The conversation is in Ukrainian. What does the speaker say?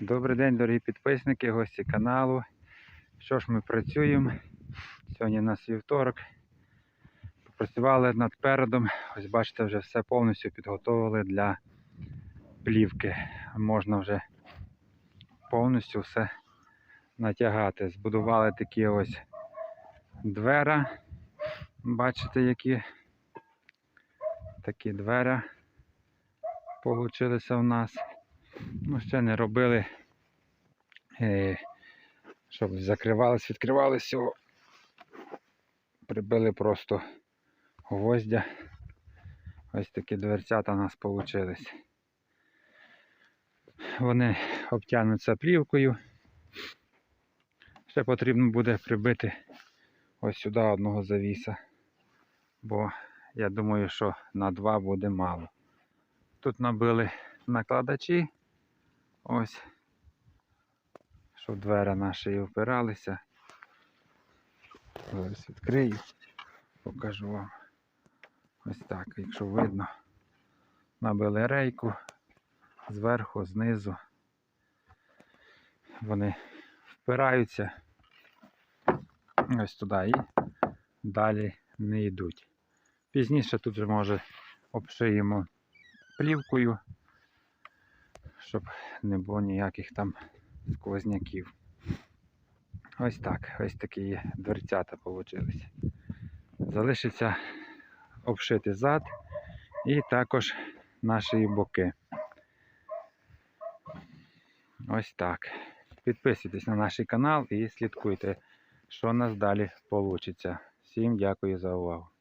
Добрий день, дорогі підписники, гості каналу. Що ж ми працюємо? Сьогодні у нас вівторок. Попрацювали над передом. Ось бачите, вже все повністю підготовили для плівки. Можна вже повністю все натягати. Збудували такі ось двера. Бачите, які такі двера получилися в нас. Ну, ще не робили, е, щоб закривались, відкривались цього. Прибили просто гвоздя. Ось такі дверцята у нас вийшли. Вони обтягнуться плівкою. Ще потрібно буде прибити ось сюди одного завіса. Бо я думаю, що на два буде мало. Тут набили накладачі. Ось. Щоб двері наші впиралися. Зараз відкрию, покажу вам. Ось так, якщо видно. Набили рейку зверху, знизу. Вони впираються ось туди і далі не йдуть. Пізніше тут вже може обшиємо плівкою, щоб не було ніяких там сквозняків. Ось так, ось такі дверцята вийшли. Залишиться обшити зад і також наші боки. Ось так. Підписуйтесь на наш канал і слідкуйте, що у нас далі вийде. Всім дякую за увагу.